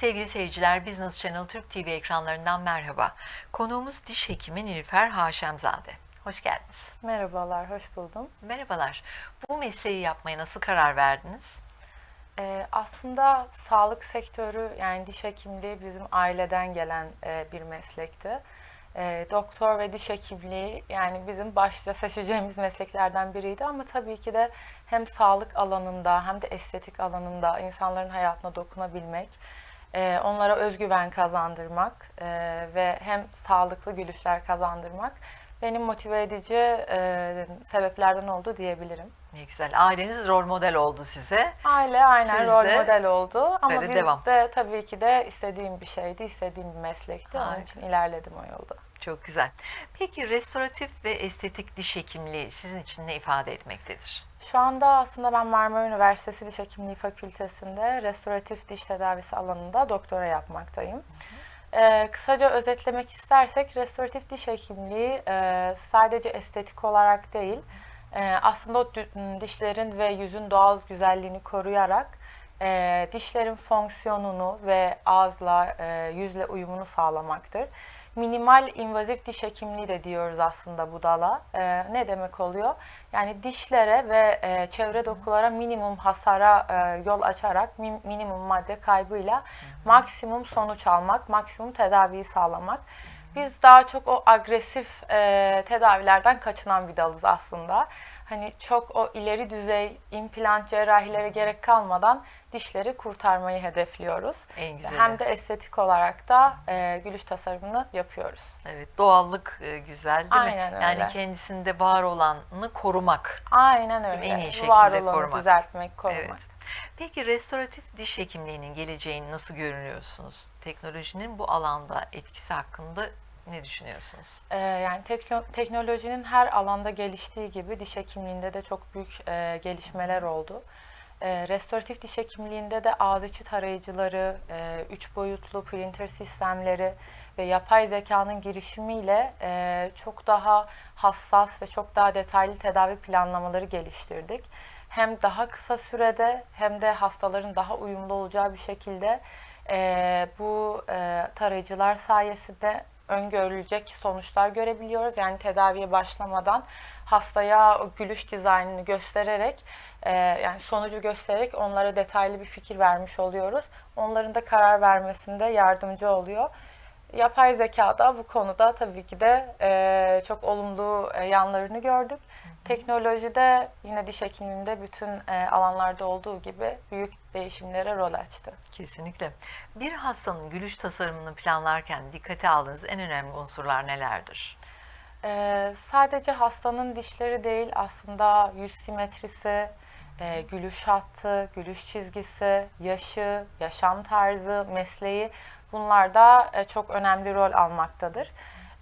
Sevgili seyirciler, Business Channel Türk TV ekranlarından merhaba. Konuğumuz diş hekimi Nilüfer Haşemzade. Hoş geldiniz. Merhabalar, hoş buldum. Merhabalar. Bu mesleği yapmaya nasıl karar verdiniz? Ee, aslında sağlık sektörü yani diş hekimliği bizim aileden gelen e, bir meslekti. E, doktor ve diş hekimliği yani bizim başta seçeceğimiz mesleklerden biriydi ama tabii ki de hem sağlık alanında hem de estetik alanında insanların hayatına dokunabilmek, e, onlara özgüven kazandırmak e, ve hem sağlıklı gülüşler kazandırmak benim motive edici e, sebeplerden oldu diyebilirim. Ne güzel. Aileniz rol model oldu size. Aile aynen Siz rol de model oldu ama biz devam. de tabii ki de istediğim bir şeydi, istediğim bir meslekti. Onun Harika. için ilerledim o yolda. Çok güzel. Peki restoratif ve estetik diş hekimliği sizin için ne ifade etmektedir? Şu anda aslında ben Marmara Üniversitesi Diş Hekimliği Fakültesi'nde restoratif diş tedavisi alanında doktora yapmaktayım. Ee, kısaca özetlemek istersek restoratif diş hekimliği e, sadece estetik olarak değil, e, aslında o dişlerin ve yüzün doğal güzelliğini koruyarak e, dişlerin fonksiyonunu ve ağızla, e, yüzle uyumunu sağlamaktır. Minimal invazif diş hekimliği de diyoruz aslında bu dala. E, ne demek oluyor? Yani dişlere ve e, çevre dokulara minimum hasara e, yol açarak min- minimum madde kaybıyla maksimum sonuç almak, maksimum tedaviyi sağlamak. Biz daha çok o agresif e, tedavilerden kaçınan bir dalız aslında. Hani çok o ileri düzey implant cerrahilere gerek kalmadan dişleri kurtarmayı hedefliyoruz. En güzeli. Hem de estetik olarak da e, gülüş tasarımını yapıyoruz. Evet, doğallık e, güzel değil Aynen mi? öyle. Yani kendisinde var olanı korumak. Aynen öyle. En iyi şekilde Var olanı korumak. düzeltmek, korumak. Evet. Peki restoratif diş hekimliğinin geleceğini nasıl görünüyorsunuz? Teknolojinin bu alanda etkisi hakkında ne düşünüyorsunuz? Ee, yani tekno- teknolojinin her alanda geliştiği gibi diş hekimliğinde de çok büyük e, gelişmeler oldu. E, restoratif diş hekimliğinde de ağız içi tarayıcıları, e, üç boyutlu printer sistemleri ve yapay zekanın girişimiyle e, çok daha hassas ve çok daha detaylı tedavi planlamaları geliştirdik. Hem daha kısa sürede hem de hastaların daha uyumlu olacağı bir şekilde e, bu e, tarayıcılar sayesinde öngörülecek sonuçlar görebiliyoruz. Yani tedaviye başlamadan hastaya o gülüş dizaynını göstererek e, yani sonucu göstererek onlara detaylı bir fikir vermiş oluyoruz. Onların da karar vermesinde yardımcı oluyor. Yapay zeka da bu konuda tabii ki de e, çok olumlu e, yanlarını gördük. Teknolojide yine diş hekimliğinde bütün e, alanlarda olduğu gibi büyük değişimlere rol açtı. Kesinlikle. Bir hastanın gülüş tasarımını planlarken dikkate aldığınız en önemli unsurlar nelerdir? Ee, sadece hastanın dişleri değil aslında yüz simetrisi, e, gülüş hattı, gülüş çizgisi, yaşı, yaşam tarzı, mesleği bunlar da e, çok önemli rol almaktadır.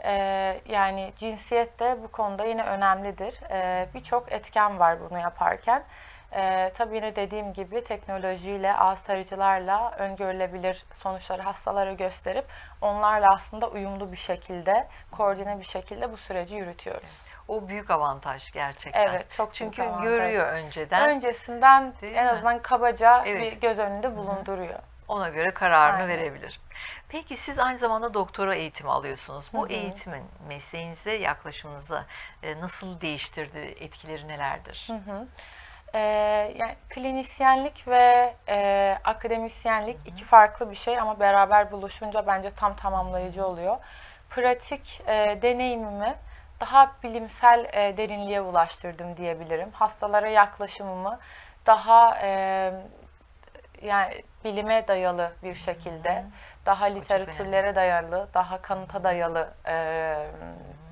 Ee, yani cinsiyet de bu konuda yine önemlidir. Ee, Birçok etken var bunu yaparken. Ee, tabii yine dediğim gibi teknolojiyle, ağız tarayıcılarla öngörülebilir sonuçları hastalara gösterip onlarla aslında uyumlu bir şekilde, koordine bir şekilde bu süreci yürütüyoruz. O büyük avantaj gerçekten. Evet, çok Çünkü büyük avantaj. görüyor önceden. Öncesinden Değil en mi? azından kabaca Evet. bir göz önünde bulunduruyor. Ona göre kararını Aynen. verebilir. Peki siz aynı zamanda doktora eğitimi alıyorsunuz. Bu Hı hı. eğitimin mesleğinize, yaklaşımınıza e, nasıl değiştirdi, etkileri nelerdir? Ee, yani klinisyenlik ve e, akademisyenlik iki farklı bir şey ama beraber buluşunca bence tam tamamlayıcı oluyor. Pratik e, deneyimimi daha bilimsel e, derinliğe ulaştırdım diyebilirim. Hastalara yaklaşımımı daha e, yani bilime dayalı bir şekilde, daha literatürlere dayalı, daha kanıta dayalı e,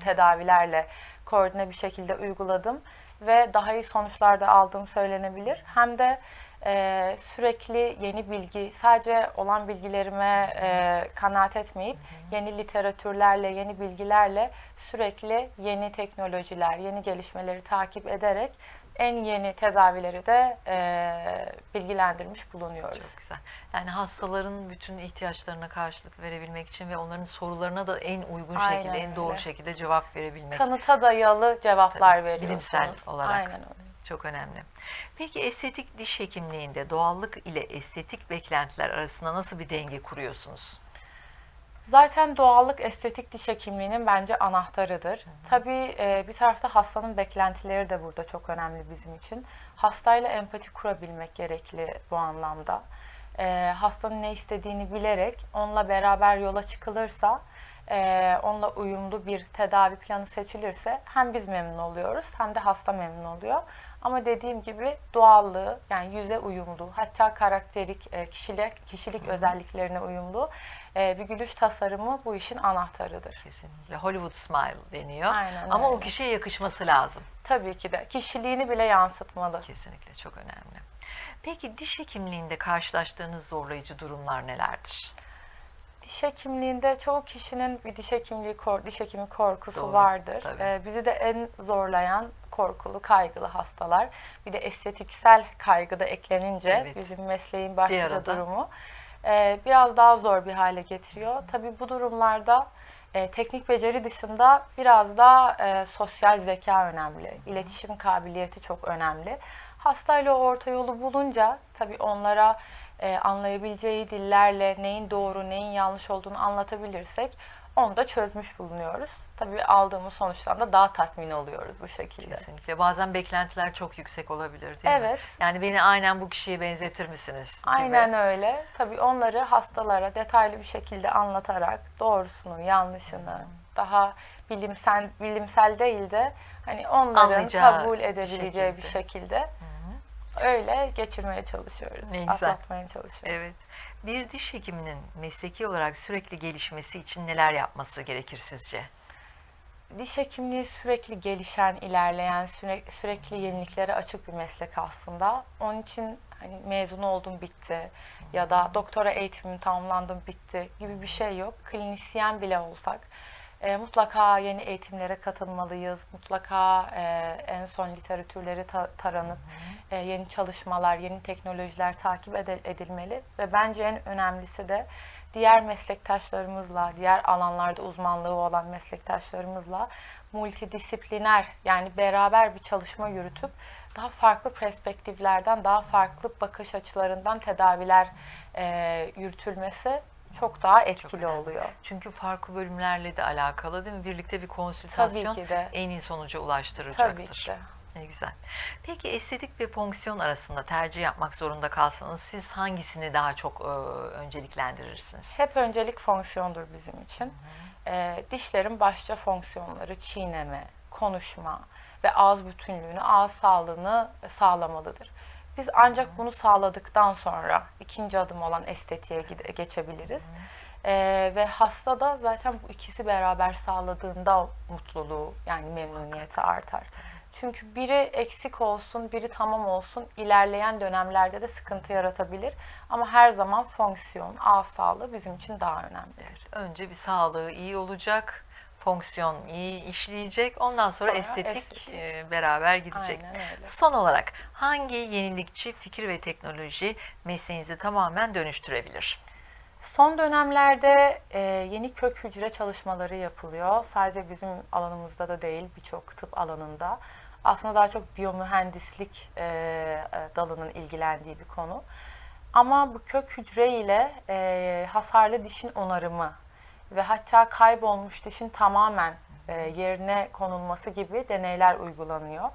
tedavilerle koordine bir şekilde uyguladım ve daha iyi sonuçlar da aldığım söylenebilir. Hem de e, sürekli yeni bilgi, sadece olan bilgilerime e, kanaat etmeyip yeni literatürlerle, yeni bilgilerle sürekli yeni teknolojiler, yeni gelişmeleri takip ederek en yeni tedavileri de e, bilgilendirmiş bulunuyoruz. Çok güzel. Yani hastaların bütün ihtiyaçlarına karşılık verebilmek için ve onların sorularına da en uygun Aynen şekilde, en doğru öyle. şekilde cevap verebilmek. Kanıta dayalı cevaplar Tabii, veriyorsunuz. bilimsel olarak. Aynen öyle. Çok önemli. Peki estetik diş hekimliğinde doğallık ile estetik beklentiler arasında nasıl bir denge kuruyorsunuz? Zaten doğallık estetik diş hekimliğinin bence anahtarıdır. Tabii e, bir tarafta hastanın beklentileri de burada çok önemli bizim için. Hastayla empati kurabilmek gerekli bu anlamda. E, hastanın ne istediğini bilerek onunla beraber yola çıkılırsa, e, onunla uyumlu bir tedavi planı seçilirse hem biz memnun oluyoruz hem de hasta memnun oluyor. Ama dediğim gibi doğallığı yani yüze uyumlu hatta karakterik e, kişilik kişilik özelliklerine uyumlu e, bir gülüş tasarımı bu işin anahtarıdır. Kesinlikle. Hollywood smile deniyor. Aynen Ama o öyle. kişiye yakışması lazım. Tabii ki de kişiliğini bile yansıtmalı. Kesinlikle çok önemli. Peki diş hekimliğinde karşılaştığınız zorlayıcı durumlar nelerdir? Diş hekimliğinde çoğu kişinin bir diş hekimliği kor, diş hekimi korkusu Doğru, vardır. tabii. Ee, bizi de en zorlayan korkulu, kaygılı hastalar. Bir de estetiksel kaygı da eklenince Evet. bizim mesleğin başlıca durumu e, biraz daha zor bir hale getiriyor. Tabii bu durumlarda e, teknik beceri dışında biraz da e, sosyal zeka önemli. İletişim kabiliyeti çok önemli. Hastayla orta yolu bulunca tabii onlara e, anlayabileceği dillerle neyin doğru, neyin yanlış olduğunu anlatabilirsek onu da çözmüş bulunuyoruz. Tabii aldığımız sonuçtan da daha tatmin oluyoruz bu şekilde. Kesinlikle. Bazen beklentiler çok yüksek olabilir değil mi? Evet. Yani beni aynen bu kişiye benzetir misiniz? gibi. Aynen öyle. Tabii onları hastalara detaylı bir şekilde anlatarak doğrusunu, yanlışını daha bilimsel bilimsel değil de hani onların Anlayacağı kabul edebileceği bir şekilde. şekilde öyle geçirmeye çalışıyoruz. Ne güzel. Atlatmaya çalışıyoruz. Evet. Bir diş hekiminin mesleki olarak sürekli gelişmesi için neler yapması gerekir sizce? Diş hekimliği sürekli gelişen, ilerleyen, süre- sürekli yeniliklere açık bir meslek aslında. Onun için hani mezun oldum bitti ya da doktora eğitimimi tamamlandım bitti gibi bir şey yok. Klinisyen bile olsak e, mutlaka yeni eğitimlere katılmalıyız. Mutlaka e, en son literatürleri ta- taranıp e, yeni çalışmalar, yeni teknolojiler takip ede- edilmeli ve bence en önemlisi de diğer meslektaşlarımızla, diğer alanlarda uzmanlığı olan meslektaşlarımızla multidisipliner yani beraber bir çalışma yürütüp daha farklı perspektiflerden, daha farklı bakış açılarından tedaviler e, yürütülmesi çok daha etkili önemli. oluyor. Çünkü farklı bölümlerle de alakalı değil mi? Birlikte bir konsültasyon en iyi sonuca ulaştıracaktır. Tabii ki de. Ne güzel. Peki estetik ve fonksiyon arasında tercih yapmak zorunda kalsanız siz hangisini daha çok e, önceliklendirirsiniz? Hep öncelik fonksiyondur bizim için. Ee, dişlerin başça fonksiyonları çiğneme, konuşma ve ağız bütünlüğünü, ağız sağlığını sağlamalıdır. Biz ancak bunu sağladıktan sonra ikinci adım olan estetiğe geçebiliriz. Ee, ve hasta da zaten bu ikisi beraber sağladığında mutluluğu yani memnuniyeti artar. Çünkü biri eksik olsun, biri tamam olsun ilerleyen dönemlerde de sıkıntı yaratabilir. Ama her zaman fonksiyon, ağız sağlığı bizim için daha önemlidir. Önce bir sağlığı iyi olacak, fonksiyon iyi işleyecek, ondan sonra, Sonra estetik, estetik. e, beraber gidecek. Son olarak hangi yenilikçi fikir ve teknoloji mesleğinizi tamamen dönüştürebilir? Son dönemlerde e, yeni kök hücre çalışmaları yapılıyor. Sadece bizim alanımızda da değil, birçok tıp alanında. Aslında daha çok biyomühendislik e, e, dalının ilgilendiği bir konu. Ama bu kök hücre ile e, hasarlı dişin onarımı ve hatta kaybolmuş dişin tamamen e, yerine konulması gibi deneyler uygulanıyor.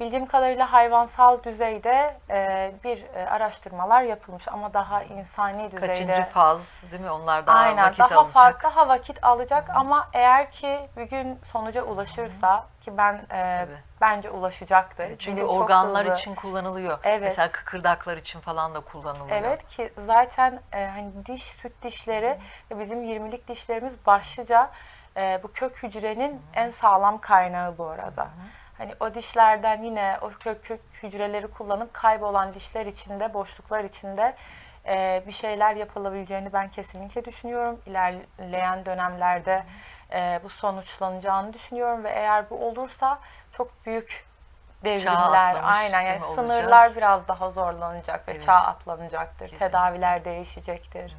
Bildiğim kadarıyla hayvansal düzeyde e, bir e, araştırmalar yapılmış ama daha insani düzeyde Kaçıncı faz değil mi? Onlar daha Aynen vakit daha alacak. farklı daha vakit alacak ama eğer ki bir gün sonuca ulaşırsa ki ben e, Tabii. bence ulaşacaktır. Çünkü Bilim organlar için kullanılıyor. Evet. Mesela kıkırdaklar için falan da kullanılıyor. Evet ki zaten e, hani diş süt dişleri ve bizim 20'lik dişlerimiz başlıca e, bu kök hücrenin en sağlam kaynağı bu arada. Hani o dişlerden yine o kök, kök hücreleri kullanıp kaybolan dişler içinde, boşluklar içinde e, bir şeyler yapılabileceğini ben kesinlikle düşünüyorum. İlerleyen dönemlerde e, bu sonuçlanacağını düşünüyorum ve eğer bu olursa çok büyük devrimler, aynen yani sınırlar olacağız? biraz daha zorlanacak ve Evet. çağ atlanacaktır. Kesinlikle. Tedaviler değişecektir.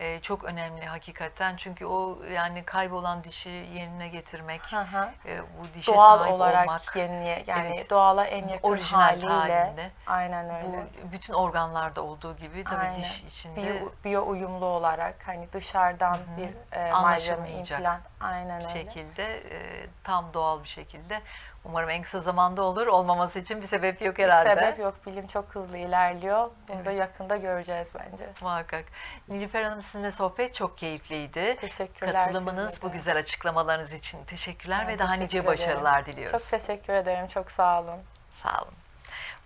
E, çok önemli hakikaten. Çünkü o yani kaybolan dişi yerine getirmek, Hı hı. e, bu dişe Doğal sahip olarak olmak, yeniye yani Evet. doğala en yakın orijinal haliyle. halinde. Aynen öyle. Bu bütün organlarda olduğu gibi tabii Aynen. diş içinde Biyo, biyo uyumlu olarak hani dışarıdan bir e, malzeme implant aynen öyle. şekilde e, tam doğal bir şekilde umarım en kısa zamanda olur. Olmaması için bir sebep yok herhalde. Sebep yok. Bilim çok hızlı ilerliyor. Bunu da yakında göreceğiz bence. Muhakkak. Nilüfer Hanım sizinle sohbet çok keyifliydi. Teşekkürler. Katılımınız, bu güzel açıklamalarınız için teşekkürler Ben ve daha nice teşekkür başarılar diliyoruz. Çok teşekkür ederim. Çok sağ olun. Sağ olun.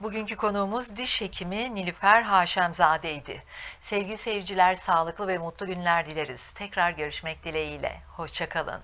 Bugünkü konuğumuz diş hekimi Nilüfer Haşemzade'ydi. Sevgili seyirciler sağlıklı ve mutlu günler dileriz. Tekrar görüşmek dileğiyle. Hoşçakalın.